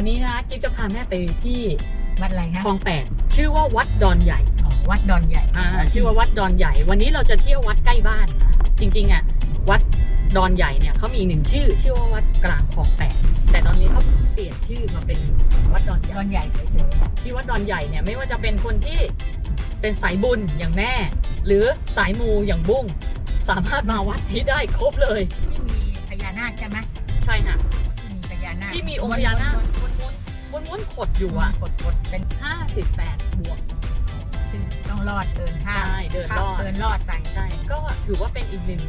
ดี๋ยววันนี้นะกิ๊บจะพาแม่ไปที่วัดอะไรคะคลองแปดชื่อว่าวัดดอนใหญ่อ๋อวัดดอนใหญ่อ่าชื่อว่าวัดดอนใหญ่ วันนี้เราจะเที่ยววัดใกล้บ้านนะจริงๆอะวัดดอนใหญ่เนี่ยเขามีอีกหนึ่งชื่อ ชื่อว่าวัดกลางคลองแปดแต่ตอนนี้เขาเปลี่ยนชื่อมาเป็นวัดดอนใหญ่ดอนใหญ่เฉยที่วัดดอนใหญ่เนี่ยไม่ว่าจะเป็นคนที่เป็นสายบุญอย่างแม่ หรือสายมูอย่างบุ้งสามารถมาวัดนี้ได้ครบเลยๆที่มีพญานาคใช่ไหมใช่ค่ะที่มีพญานาคที่มีองค์พญานาค ม้วนๆม้วนๆขดอยู่อะกดกดๆเป็น58บวก ซึ่งต้องรอดเดินข้ามใช่เดินรอด เดินรอดไปใช่ก็ถือว่าเป็นอีกหนึ่ง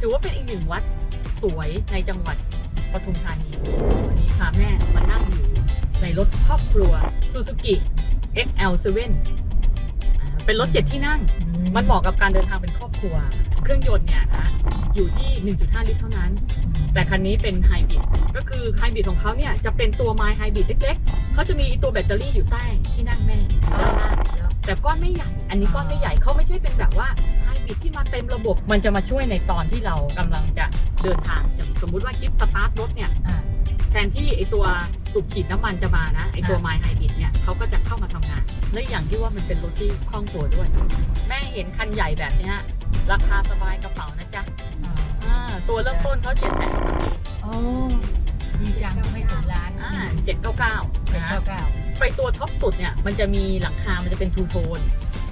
ถือว่าเป็นอีกหนึ่งวัดสวยในจังหวัดปทุมธานีวันนี้พาแม่มานั่งอยู่ในรถครอบครัว Suzuki XL7 อ่า เป็นรถเจ็ดที่นั่ง มันเหมาะกับการเดินทางเป็นครอบครัว เครื่องยนต์เนี่ยนะอยู่ที่ 1.5 ลิตรเท่านั้น แต่คันนี้เป็นไฮบริดก็คือไฮบริดของเขาเนี่ยจะเป็นตัวไมล์ไฮบริดเล็กๆเขาจะมีตัวแบตเตอรี่อยู่ใต้ที่นั่งแม่ด้านล่างแต่ก้อนไม่ใหญ่ อันนี้ก้อนไม่ใหญ่เขาไม่ใช่เป็นแบบว่าไฮบริดที่มาเต็มระบบ มันจะมาช่วยในตอนที่เรากำลังจะเดินทางอย่างสมมุติว่าคลิปสตาร์ทรถเนี่ยอ่าแทนที่ไอตัว สูบฉีดน้ำมันจะมานะไอตัวอ่าไมล์ไฮบริดเนี่ยเขาก็จะเข้ามาทำงาน และอย่างที่ว่ามันเป็นรถที่คล่องตัวด้วย แม่เห็นคันใหญ่แบบเนี้ยราคาสบายกระเป๋านะจ๊ะอ่าอ่าตัวเริ่มต้นเขาเจ็ดแสนโอ้ดีจังไม่ถึงล้านอ่าเจ็ดเก้าเก้าเจ็ดนะเก้าเก้าไปตัวท็อปสุดเนี่ยมันจะมีหลังคา มันจะเป็นทูโทน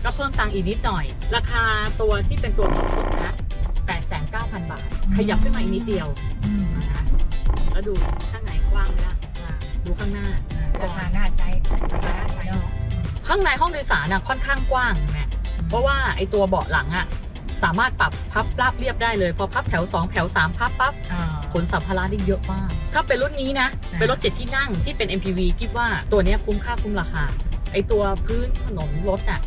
ก็เพิ่มตังค์อีกนิดหน่อย ราคาตัวที่เป็นตัวท็อปสุดนะแปดแสนเก้าพันบาท ขยับขึ้นมาอีกนิดเดียวอืมนะแล้วดูข้างในกว้างไหมล่ะอ่า ดูข้างหน้าราคาน่าใช้ราคาน่าใช้เนาะข้างในห้องโดยสารน่ะค่อนข้างกว้างแม่เพราะว่าไอตัวเบาะหลังอะสามารถปรับพับราบเรียบได้เลย พอพับแถว 2 แถว 3 พับปั๊บอ่าขนสัมภาระได้เยอะมาก ถ้าเป็นรุ่นนี้นะอ่าเป็นรถเจ็ดที่นั่งที่เป็น MPV คิดว่าตัวเนี้ยคุ้มค่าคุ้มราคา ไอตัวพื้นถนนรถอะ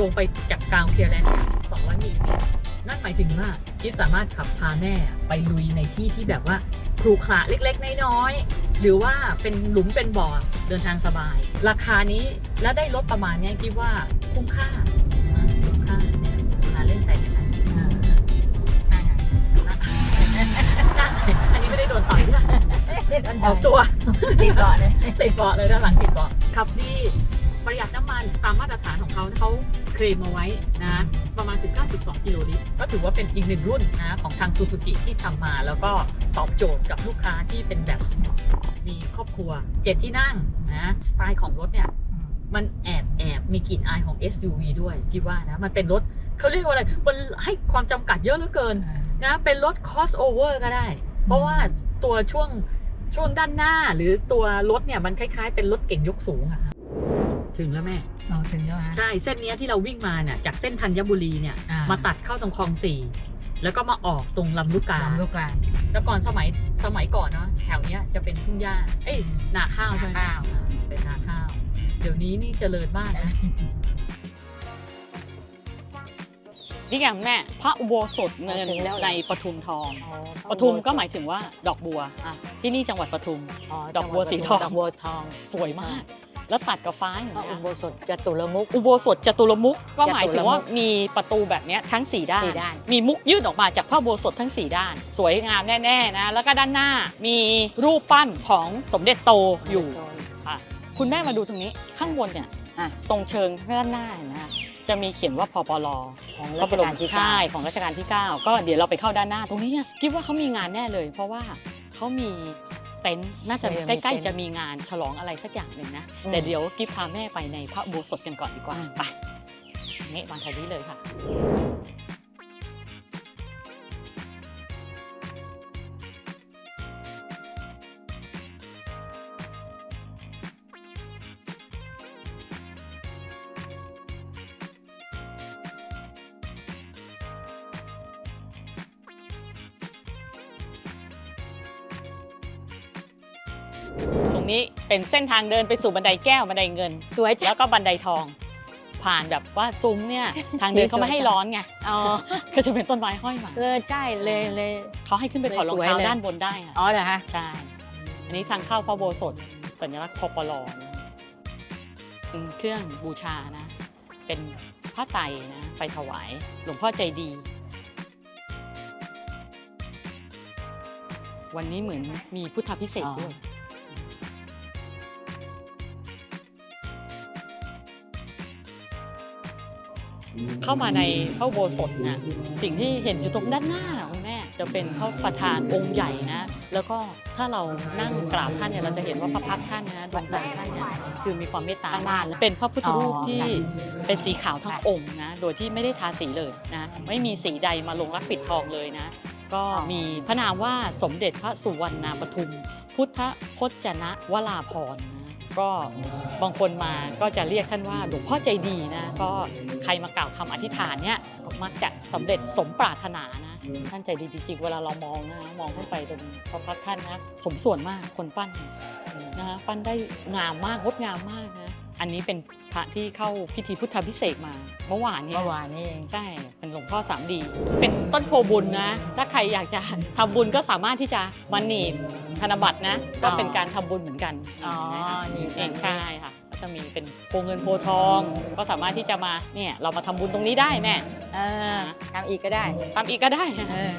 ลงไปจากกลางเพียร์แลนด์เนี่ย200มิลลิเมตรนั่นหมายถึงว่าคิดสามารถขับพาแม่ไปลุยในที่ที่แบบว่า ครุขระเล็กๆ น้อยๆ หรือว่าเป็นหลุมเป็นบ่อเดินทางสบาย ราคานี้แล้วได้รถประมาณเนี้ยคิดว่าคุ้มค่านะคุ้มค่าเนี่ยมาเล่นใจกันนะอ่าอ่าอันนี้ไม่ได้โดนต่อยนะเล่นอันออกตัวดีก่อนเลยติดเบาะเลยด้านหลังติดเบาะขับดีประหยัดน้ำมันตามมาตรฐานของเขาเขาเคลมมาไว้นะประมาณ 19.2 กิโลลิตร ก็ถือว่าเป็นอีกหนึ่งรุ่นนะของทางซูซูกิที่ทำมาแล้วก็ ตอบโจทย์กับลูกค้าที่เป็นแบบมีครอบครัวเจ็ดที่นั่งนะสไตล์ของรถเนี่ย มันแอบแอบมีกลิ่นอายของ SUV ด้วยพี่ว่านะ มันเป็นรถเขาเรียกว่าอะไร มันให้ความจำกัดเยอะเหลือเกินนะ เป็นรถ crossover ก็ได้ เพราะว่าตัวช่วงช่วงด้านหน้าหรือตัวรถเนี่ย มันคล้ายๆ เป็นรถเก่งยกสูงอะถึงแล้วแม่อ๋อถึงแล้วฮะใช่ เส้นเนี้ยที่เราวิ่งมาเนี่ยจากเส้นธัญบุรีเนี่ยอ่มาตัดเข้าตรงคลองสี่ แล้วก็มาออกตรงลำลูกกาลำลูกกาแล้วก่อนสมัยสมัยก่อนเนาะแถวเนี้ยจะเป็นทุ่งหญ้าเอ้ยนาข้าวใช่ไหมนาข้าวอ่เป็นนาข้าว เดี๋ยวนี้นี่เจริญมากนะนี่ไงแม่พระอุโบสถเงินถึงแล้วเหรอในปทุมทองปทุมก็หมายถึงว่าดอกบัวอะที่นี่จังหวัดปทุมอ๋อดอกบัวสีทอง ดอกบัวทอง สวยมาก แล้วตัดกับฟ้าอย่างพระเงี้อุยโบสถจตุรมุกอุโบสถจตุรมุขก็หมายถึงว่าจตุรมุขมีประตูแบบเนี้ยทั้ง 4 ด้าน สี่ด้าน มีมุกยื่นออกมาจากพระอุโบสถทั้ง 4 ด้าน สวยงามแน่ๆนะแล้วก็ด้านหน้ามีรูปปั้นของสมเด็จโตอยู่อะคุณแม่มาดูตรงนี้ข้างบนเนี่ยอะ ตรงเชิงข้างด้านหน้าเห็นะจะมีเขียนว่าพปลของพรัระชบรกามลที่ใช่เก้าของรัชกาลที่ 9 ก็เดี๋ยวเราไปเข้าด้านหน้าตรงนี้เนี่ยคิดว่าเขามีงานแน่เลย เพราะว่าเขามี เต็นท์น่าจะใกล้ๆจะมีงานฉลองอะไรสักอย่างหนึ่งนะ แต่เดี๋ยวกิฟพาแม่ไปในพระอุโบสถกันก่อนดีกว่า ไปนี่วางแถวนี้เลยค่ะ ตรงนี้เป็นเส้นทางเดินไปสู่บันไดแก้วบันไดเงิน สวยจัแล้งวก็บันไดทอง ผ่านแบบว่าซุ้มเนี่ยทางเดินเขาไม่ให้ร้อนไงอ๋อก็จะเป็นต้นไม้ห้อยมาเออใช่เลยเลยเขาให้ขึ้นไปถอดรองสวยเท้าเลยด้านบนได้ค่ะอ๋อเหรอฮะใช่อันนี้ทางเข้าพระอุโบสถสัญลักษณ์พปลนะเป็นเครื่องบูชานะ เป็นผ้าไตรนะไปถวายหลวงพ่อใจดี วันนี้เหมือนมีพุทธพิเศษกด้วย เข้ามาในพระโบสถนะสิ่งที่เห็นอยู่ตรงด้านหน้าคุณแม่จะเป็นพระประธานองค์ใหญ่นะ แล้วก็ถ้าเรานั่งกราบท่านเนี่ยเราจะเห็นว่าพระพักท่านนะดวงตาท่านเนี่ยคือมีความเมตตามากเป็นพระพุทธรูปที่เป็นสีขาวทั้งองค์นะโดยที่ไม่ได้ทาสีเลยนะไม่มีสีใดมาลงรักปิดทองเลยนะก็มีพระนามว่าสมเด็จพระสุวรรณปทุม พุทธพจนะวราพรนะ ก็บางคนมาก็จะเรียกท่านว่าหลวงพ่อใจดีนะก็ใครมากล่าวคำอธิษฐานเนี่ยก็มักจะสำเร็จสมปรารถนานะท่านใจดีจริงๆเวลาเรามองนะมองขึ้นไปตรงพระพักท่านนะสมส่วนมากคนปั้นนะฮะปั้นได้งามมากงดงามมากนะ อันนี้เป็นพระที่เข้าพิธีพุทธพิเศษกมาเมื่อวานเนี่ยเมื่อวานนี้เองใช่เป็นหลวงพ่อสามดี เป็นต้นโพบุญนะ ถ้าใครอยากจะทำบุญก็สามารถที่จะมาหนีบธนบัตรนะ ก็เป็นการทำบุญเหมือนกันอ๋อนะคะนี่เองใช่ค่ะก็ จะมีเป็นโพเงินโพทอง ก็สามารถที่จะมาเนี่ยเรามาทำบุญตรงนี้ได้แม่เออทำอีกก็ได้ทำอีกก็ได้เออ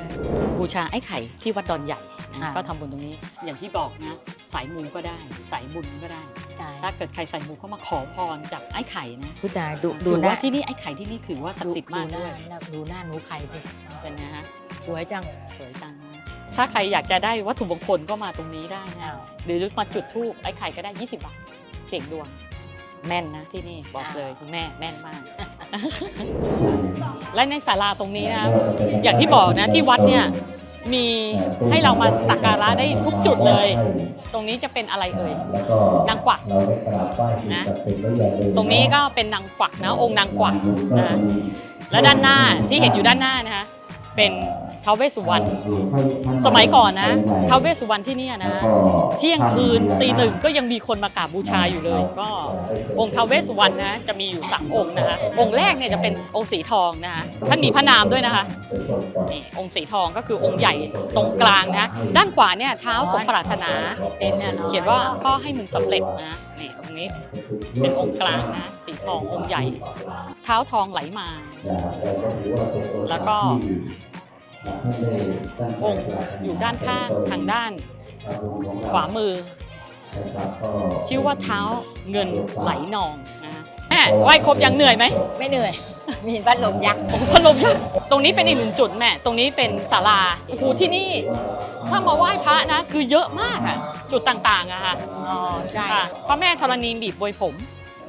บูชาไอ้ไข่ที่วัดดอนใหญ่นะค่ะ ก็ทำบุญตรงนี้อย่างที่บอกนะสายมูก็ได้ สายบุญก็ได้ใช่ถ้าเกิดใครสายมูก็มาขอพรจากไอ้ไข่นะผู้ชายดูดูถือหน้าว่าที่นี่ไอ้ไข่ที่นี่ถือว่าศักดิ์สิทธิ์มากดูหด้น้าวยดูหน้าหนูไข่สิเป็นนะฮะ สวยจังสวยจังนะถ้าใครอยากจะได้วัตถุมงคลก็มาตรงนี้ได้นะ อ้าวหรือมาจุดธูปไอ้ไข่ก็ได้ 20 บาท เสี่ยงดวง แม่นนะที่นี่บอกเลยคุณแม่แม่นมาก และในศาลาตรงนี้นะอย่างที่บอกนะที่วัดเนี่ยมีให้เรามาสักการะได้ทุกจุดเลย ตรงนี้จะเป็นอะไรเอ่ยนางกวักนะ ตรงนี้ก็เป็นนางกวักนะ องค์นางกวักนะ และด้านหน้าที่เห็นอยู่ด้านหน้านะคะเป็น ท้าวเวสสุวรรณสมัยก่อนนะท้าวเวสสุวรรณที่เนี่ยนะเที่ยงคืนตีหนึ่งก็ยังมีคนมากราบบูชาอยู่เลย ก็องค์ท้าวเวสสุวรรณนะจะมีอยู่สามองค์นะคะองค์แรกเนี่ยจะเป็นองค์สีทองนะคะท่านมีพระนามด้วยนะคะนี่องค์สีทองก็คือองค์ใหญ่ตรงกลางนะด้านขวาเนี่ยเท้าสมปรารถนาเป็นน่ะเนาะเขียนว่าพ่อให้มึงสำเร็จนะนี่องค์นี้เป็นองค์กลางนะสีทององค์ใหญ่ เท้าทองไหลมา แล้วก็ องค์อยู่ด้านข้างทางด้าน ขวามือ ชื่อว่าเท้าเงินไหลนองนะแม่ไหว้ครบยังเหนื่อยไหมไม่เหนื่อย มีพัดลมยักษ์โอ้โหพัดลมยักษ์ตรงนี้เป็นอีกหนึ่งจุดแม่ ตรงนี้เป็นศาลาโอ้โหที่นี่ถ้ามาไหว้พระนะ คือเยอะมากอะจุดต่างๆอะค่ะอ๋อใช่ค่ะพระแม่ธรณีบีบบวยผม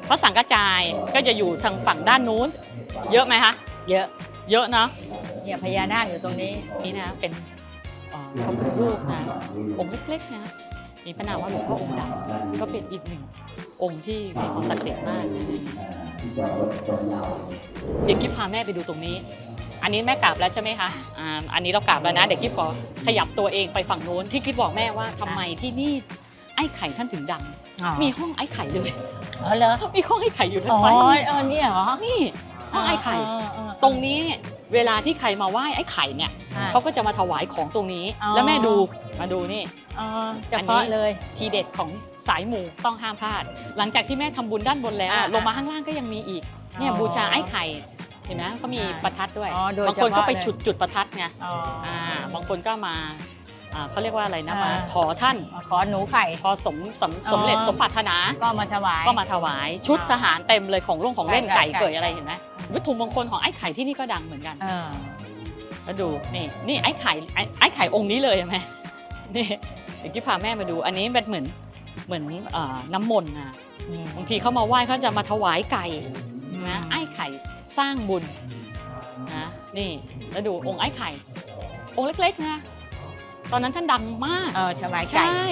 พระสังฆจายก็จะอยู่ทางฝั่งด้านนู้น เยอะไหมคะเยอะ เยอะเนาะเนี่ยพญานาคอยู่ตรงนี้ นี่นะเป็นเอ่อพระพุทธรูปนะองค์เล็กๆนะมีพระนามว่าหลวงพ่อองค์ดำก็เป็นอีกหนึ่งองค์ที่มีความศักดิ์สิทธิ์มากนะเดี๋ยวกิ๊บพาแม่ไปดูตรงนี้ อันนี้แม่กราบแล้วใช่ไหมคะอ่าอันนี้เรากราบแล้วนะเดี๋ยวกิ๊บขอขยับตัวเองไปฝั่งโน้นที่กิ๊บบอกแม่ว่าทำไมที่นี่ไอ้ไข่ท่านถึงดัง มีห้องไอ้ไข่เลยอ๋อเหรอมีห้องไอ้ไข่อยู่ทาอ๋งอซ้ายมือเออเนี่ยเหรอนี่ ห้องไอ้ไข่เออเออเออตรงนี้เนี่ยเวลาที่ใครมาไหว้ไอ้ไข่เนี่ยอะเขาก็จะมาถวายของตรงนี้อ๋อแล้วแม่ดูมาดูนี่อ๋อเฉพาะเลยทีเด็ดของสายหมู่ต้องห้ามพลาด หลังจากที่แม่ทำบุญด้านบนแล้วอะลงมาข้างล่างก็ยังมีอีกเนี่ยอ๋อบูชาไอ้ไข่เห็นไหมเขามีอ่าประทัดด้วยอ๋อโดยบางคนก็ไปเฉพาะเลยจุดจุดประทัดไงอ๋อออ่าบางคนก็มาอ่าเขาเรียกว่าอะไรนะมาอ่าขอท่านขอหนูไข่พอสมสมอ๋อสมเร็จสมปรารถนาก็มาถวายก็มาถวายชุดทหารเต็มเลยของล่งของเล่นใช่ใช่ไก่ใช่เกิดอะไรเห็นไหม วัตถุมงคลของไอ้ไข่ที่นี่ก็ดังเหมือนกันเออแล้วดูนี่นี่ไอ้ไข่ไอ้ไอ้ไข่องค์นี้เลยเห็นไหมนี่เดี๋ยวกี้พาแม่มาดู อันนี้เป็นเหมือนเหมือนเอ่อน้ำมนต์นะอืมบางทีเขามาไหว้เขาจะมาถวายไก่นะไอ้ไข่สร้างบุญนะนี่แล้วดูองค์ไอ้ไข่ องค์เล็กๆนะตอนนั้นท่านดังมากเออถวายไก่ใช่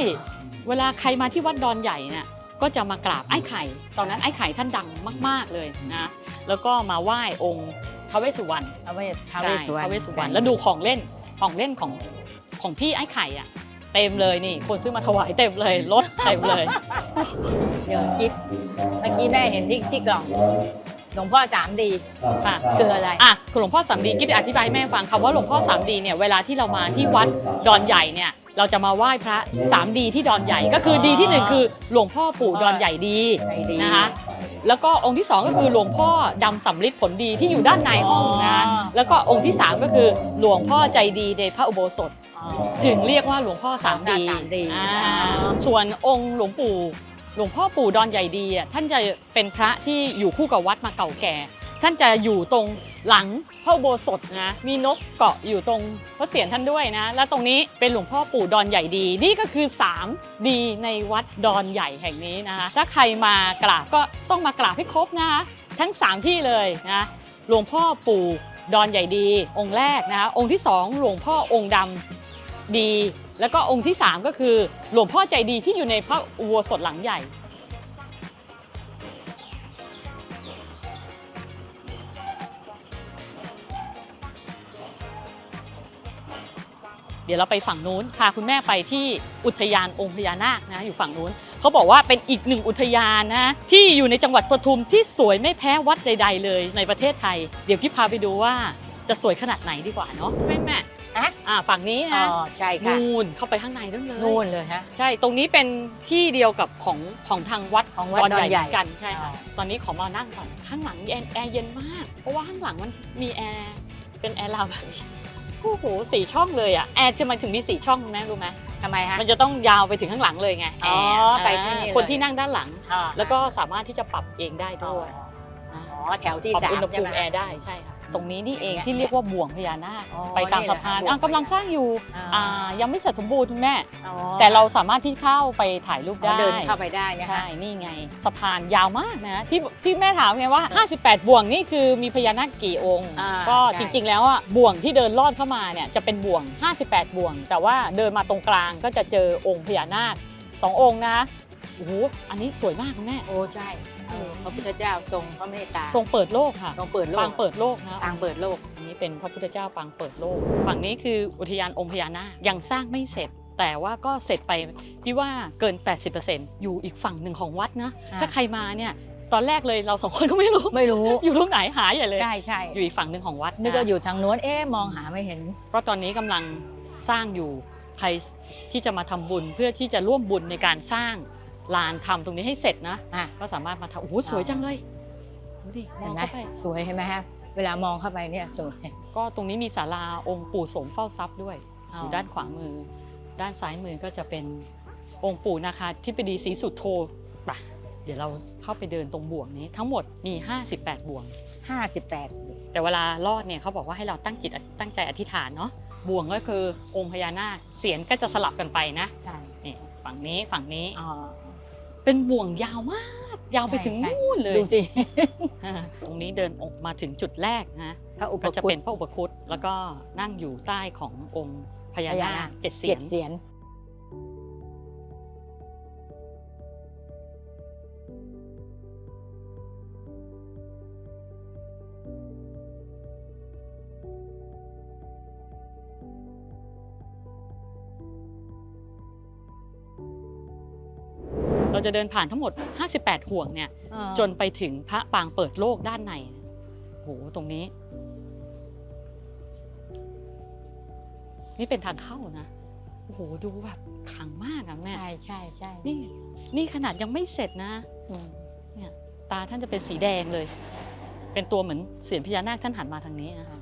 เวลาใครมาที่วัดดอนใหญ่เนี่ย ก็จะมากราบไอ้ไข่ ตอนนั้นไอ้ไข่ท่านดังมาก ๆเลยนะแล้วก็มาไหว้องค์ท้าวเวสสุวรรณท้าวเวสท้าวใช่เวสสุวรรณท้าวเวสสุวรรณแล้วดูของเล่นของเล่นของของพี่ไอ้ไข่อะเต็มเลยนี่ คนซื้อมาถวายเต็มเลยรถเต็มเลย เดี๋ยวกิ๊บเมื่อกี้แม่เห็นที่ที่กล่อง หลวงพ่อสามดีค่ะคืออะไรอะคุณหลวงพ่อสามดีกิ๊บจะอธิบายให้แม่ฟังคำว่าหลวงพ่อสามดีเนี่ยเวลาที่เรามาที่วัดดอนใหญ่เนี่ยเราจะมาไหว้พระสามดีที่ดอนใหญ่ก็คือดีที่หนึ่งคือหลวงพ่อปู่ดอนใหญ่ดีใจดีนะคะแล้วก็องค์ที่สองก็คือหลวงพ่อดำสำลิดผลดีที่อยู่ด้านในห้องนะอ๋อแล้วก็องค์ที่สามก็คือหลวงพ่อใจดีในพระอุโบสถอ๋อถึงเรียกว่าหลวงพ่อสามดีสามดีอ่าอ๋อส่วนองค์หลวงปู่ หลวงพ่อปู่ดอนใหญ่ดีอะท่านจะเป็นพระที่อยู่คู่กับวัดมาเก่าแก่ ท่านจะอยู่ตรงหลังพระอุโบสถนะมีนกเกาะอยู่ตรงพระเศียรท่านด้วยนะ และตรงนี้เป็นหลวงพ่อปู่ดอนใหญ่ดี นี่ก็คือ3ดีในวัดดอนใหญ่แห่งนี้นะคะถ้าใครมากราบก็ต้องมากราบให้ครบนะคะทั้ง 3 ที่เลยนะหลวงพ่อปู่ดอนใหญ่ดี องค์แรกนะคะองค์ที่ 2 หลวงพ่อองค์ดำดี แล้วก็องค์ที่ 3 ก็คือหลวงพ่อใจดีที่อยู่ในพระอุโบสถหลังใหญ่ เดี๋ยวเราไปฝั่งนู้นพาคุณแม่ไปที่อุทยานองค์พญานาคนะอยู่ฝั่งนู้นเขาบอกว่าเป็นอีกหนึ่งอุทยานนะที่อยู่ในจังหวัดปทุมที่สวยไม่แพ้วัดใด ๆ เลยในประเทศไทย เดี๋ยวพี่พาไปดูว่าจะสวยขนาดไหนดีกว่าเนาะแม่แม่ ฮะอ่าฝั่งนี้อ๋นะอใช่ค่ะนู่นเข้าไปข้างในนั่นเลย นู่นเลยฮะ ใช่ ตรงนี้เป็นที่เดียวกับของของทางวัดของวัดดอนใหญ่เหมืกันใช่ค่ะ อ๋อ ตอนนี้ขอมานั่งก่อน ข้างหลังแอร์แอร์เย็นมาก เพราะว่าข้างหลังมันมีแอร์ เป็นแอร์ลาวแบบนี้โอ้โหสี่ช่องเลยอะ แอร์จะมาถึงมีสี่ช่องรู้ไหมรู้ไหมทำไมฮะ มันจะต้องยาวไปถึงข้างหลังเลยไงอ๋อแร์ไปที่นี่เลย คนที่นั่งด้านหลังอ่าแล้วก็สามารถที่จะปรับเองได้อ๋อด้วยนะอ๋อแถวที่ปรับสาอุมณหใช่ภูไหมมิแอร์ได้ใช่ค่ะ ตรงนี้นี่เองอย่างเงี้ยที่เรียกว่าบ่วงพญานาคอ๋อไปตามสะพานนี่แหละอะกำลังสร้างอยู่อ่าอ่ายังไม่เสร็จสมบูรณ์คุณแม่อ๋อแต่เราสามารถที่เข้าไปถ่ายรูปอ๋อได้เดินเข้าไปได้นะใช่ฮะนี่ไงสะพานยาวมากนะที่ที่แม่ถามไงว่า 58 บ่วงนี่คือมีพญานาคกี่องค์อ่าก็ใช่จริงๆ แล้วอะบ่วงที่เดินลอดเข้ามาเนี่ยจะเป็นบ่วง 58 บ่วง แต่ว่าเดินมาตรงกลางก็จะเจอองค์พญานาคสององค์นะโอ้โหอันนี้สวยมากคุณแม่โอ้ใช่เออ พระพุทธเจ้าทรงพระเมตตาทรงเปิดโลกค่ะทรงเปิดโลกปางเปิดโลกนะปางเปิดโลกอันนี้เป็นพระพุทธเจ้าปางเปิดโลก ฝั่งนี้คืออุทยานองค์พญานาคยังสร้างไม่เสร็จแต่ว่าก็เสร็จไปพี่ว่าเกิน 80%อยู่อีกฝั่งหนึ่งของวัดนะอ่าถ้าใครมาเนี่ยตอนแรกเลยเราสองคนก็ไม่รู้ไม่รู้ อยู่ตรงไหนหาใหญ่เลยใช่ใช่อยู่อีกฝั่งหนึ่งของวัดนึกว่าอยู่ทางโน้นเอ๊ะมองหาไม่เห็น เพราะตอนนี้กำลังสร้างอยู่ใครที่จะมาทำบุญเพื่อที่จะร่วมบุญในการสร้าง ลานทำตรงนี้ให้เสร็จนะ อะก็สามารถมาทำโอ้โหสวยจังเลยดูดิมเห็อนงไหมเข้าไปสวยเห็นไหมฮะเวลามองเข้าไปเนี่ยสวยก็ตรงนี้มีศาลาองค์ปู่โสมเฝ้าทรัพย์ด้วยอ๋อออยู่ด้านขวามือ ด้านซ้ายมือก็จะเป็นองค์ปู่นาคาธิบดีศรีสุโธไปะเดี๋ยวเราเข้าไปเดินตรงบ่วงนี้ ทั้งหมดมี 58 บ่วง ห้าสิบแปดแต่เวลารอดเนี่ยเขาบอกว่าให้เราตั้งจิตตั้งใจอธิษฐานเนาะบ่วงก็คือองค์พญานาคเสียนก็จะสลับกันไปนะใช่นี่ฝั่งนี้ฝั่งนี้อ๋อ เป็นบ่วงยาวมาก ยาวไปถึงใช่ใช่นู่นเลยดูสิตรงนี้เดินออกมาถึงจุดแรกนะพระอุปก็จะคุเป็ฎนพระอุปคุตแล้วก็นั่งอยู่ใต้ขององค์พญาพญานานาคคเจ็ดเสีเจ็ยดน จะเดินผ่านทั้งหมด 58 ห่วงเนี่ย จนไปถึงพระปางเปิดโลกด้านในโหตรงนี้ นี่เป็นทางเข้านะโอ้โหดูแบบขลังมากอะแม่ใช่ใช่ใช่นี่ นี่ขนาดยังไม่เสร็จนะอืมเนี่ยตาท่านจะเป็นสีแดงเลย เป็นตัวเหมือนเสียนพญานาคท่านหันมาทางนี้นะคะ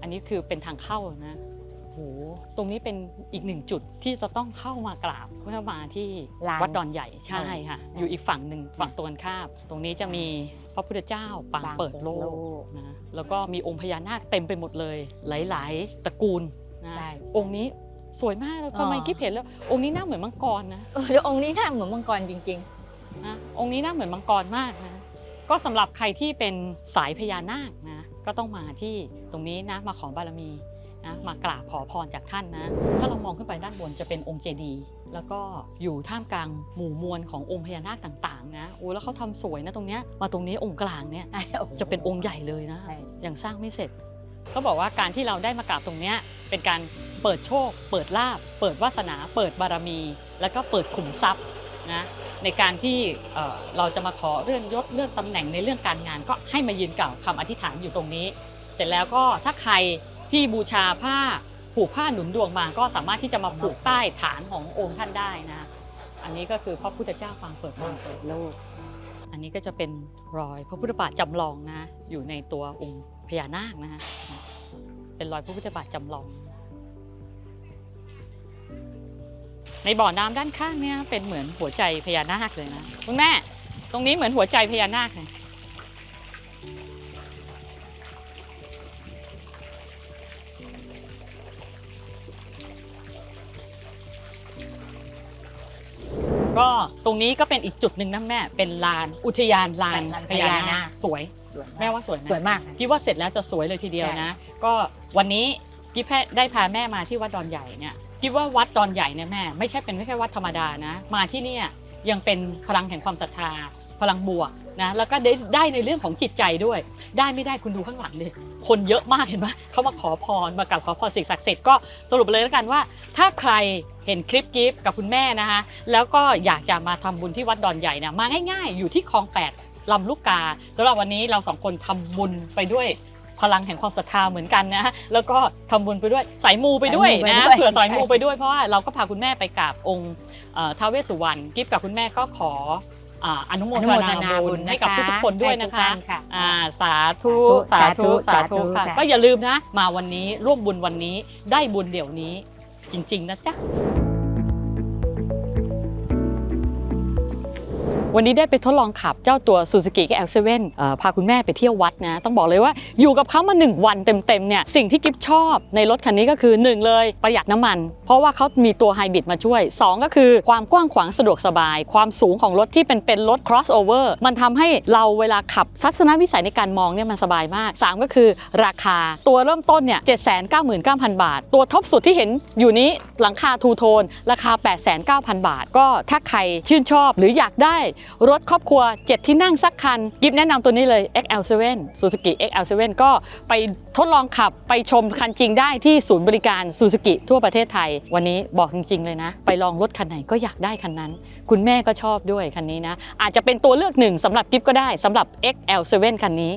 อันนี้คือเป็นทางเข้านะโห ตรงนี้เป็นอีกหนึ่งจุดที่จะต้องเข้ามากราบเมื่อมาที่ลาน วัดดอนใหญ่ใช่ค่ะใช่อยู่อีกฝั่งหนึ่งฝั่งตรงกันข้ามตรงนี้จะมีพระพุทธเจ้าปางปางเปิดโลเปิดโลกก นะแล้วก็มีองค์พญานาคเต็มไปหมดเลย หลาย ๆ ตระกูลนะใช่องค์นี้สวยมากแล้วทำไมอ๋อ กิ๊บเห็นแล้ว องค์นี้หน้าเหมือนมังกรนะเออเดี๋ยวองค์นี้หน้าเหมือนมังกรจริง นะองค์นี้หน้าเหมือนมังกรมากนะก็สำหรับใครที่เป็นสายพญานาคนะก็ต้องมาที่ตรงนี้นะมาขอบารมี นะมากราบขอพรจากท่านนะ ถ้าเรามองขึ้นไปด้านบนจะเป็นองค์เจดีย์แล้วก็อยู่ท่ามกลางหมู่มวลขององค์พญานาคต่างๆนะโอ้แล้วเขาทำสวยนะตรงเนี้ยมาตรงนี้องค์กลางเนี่ยจะเป็นองค์ใหญ่เลยนะยังสร้างไม่เสร็จเขาบอกว่าการที่เราได้มากราบตรงเนี้ยเป็นการเปิดโชค เปิดลาบเปิดวาสนา เปิดบารมี แล้วก็เปิดขุมทรัพย์นะในการที่เอ่อเราจะมาขอเรื่องยศเรื่องตำแหน่งในเรื่องการงานก็ให้มายืนกล่าวคำอธิษฐานอยู่ตรงนี้ เสร็จแล้วก็ถ้าใคร ที่บูชาผ้าผูกผ้าหนุนดวงมาก็สามารถที่จะมาผูกใต้ฐานขององค์ท่านได้นะ อันนี้ก็คือพระพุทธเจ้าปางเปิดโลปางกเปิดโลก อันนี้ก็จะเป็นรอยพระพุทธบาทจำลองนะ อยู่ในตัวองค์พญานาคนะฮะเป็นรอยพระพุทธบาทจำลอง ในบ่อน้ำด้านข้างเนี่ยเป็นเหมือนหัวใจพญานาคเลยนะคุณแม่ ตรงนี้เหมือนหัวใจพญานาคเลย รงนี้ก็เป็นอีกจุดหนึ่งนะแม่ เป็นลานอุทยานลานลานพญาพญานานาคคสวย แม่ว่าสวยไหมสวยมากค่ะคิดว่าเสร็จแล้วจะสวยเลยทีเดียวนะ ก็วันนี้กิ๊บแพได้พาแม่มาที่วัดดอนใหญ่เนี่ยกิ๊บว่าวัดดอนใหญ่เนี่ยแม่ ไม่ใช่เป็นไม่แค่วัดธรรมดานะ มาที่เนี่ยยังเป็นพลังแห่งความศรัทธา พลังบวก นะแล้วก็ได้ได้ในเรื่องของจิตใจด้วย ได้ไม่ได้คุณดูข้างหลังเลยคนเยอะมากเห็นไหมเขามาขอพรมากราบขอพรสิ่งศักดิ์สิทธิ์ก็สรุปเลยแล้วกันว่า ถ้าใครเห็นคลิปกิฟต์กับคุณแม่นะคะแล้วก็อยากจะมาทำบุญที่วัดดอนใหญ่นะมาง่ายๆ อยู่ที่คลองแปดลำลูกกาสำหรับวันนี้เราสองคนทำบุญไปด้วยพลังแห่งความศรัทธาเหมือนกันนะแล้วก็ทำบุญไปด้วยสายมูไปด้วยสายมูไปนะด้วยเผื่อสายมูใช่ไปด้วยเพราะว่าเราก็พาคุณแม่ไปกราบองค์เอ่อท้าวเวสสุวรรณกิฟต์กับคุณแม่ก็ขอ อ่าอนุโมอทนุโมทนานาบุบุญญให้กับทุกๆคนด้วยนะคะให้ทุกท่าค่ะอ่าสาธุสาสาธุธุสาสาธุธุค่ะค่ะก็อย่าลืมนะ มาวันนี้ร่วมบุญวันนี้ได้บุญเดี๋ยวนี้จริง ๆ นะจ๊ะ วันนี้ได้ไปทดลองขับเจ้าตัว Suzuki L7 เอ่อพาคุณแม่ไปเที่ยววัดนะ ต้องบอกเลยว่าอยู่กับเขามา 1 วันเต็มๆเนี่ยสิ่งที่กิฟชอบในรถคันนี้ก็คือ 1 เลยประหยัดน้ำมัน เพราะว่าเขามีตัวไฮบริดมาช่วย 2 ก็คือความกว้างขวางสะดวกสบาย ความสูงของรถที่เป็นเป็นรถ crossover มันทำให้เราเวลาขับทัศนวิสัยในการมองเนี่ยมันสบายมาก 3 ก็คือราคาตัวเริ่มต้นเนี่ย799,000บาท ตัวท็อปสุดที่เห็นอยู่นี้หลังคาทูโทนราคา8,900บาท ก็ถ้าใครชื่นชอบหรืออยากได้รถครอบครัว 7 ที่นั่งสักคัน กิฟแนะนำตัวนี้เลย XL7 Suzuki XL7 ก็ไปทดลองขับไปชมคันจริงได้ที่ศูนย์บริการ Suzuki ทั่วประเทศไทย วันนี้บอกจริง ๆ เลยนะ ไปลองรถคันไหนก็อยากได้คันนั้น คุณแม่ก็ชอบด้วยคันนี้นะ อาจจะเป็นตัวเลือกหนึ่งสำหรับกิฟก็ได้สำหรับ XL7 คันนี้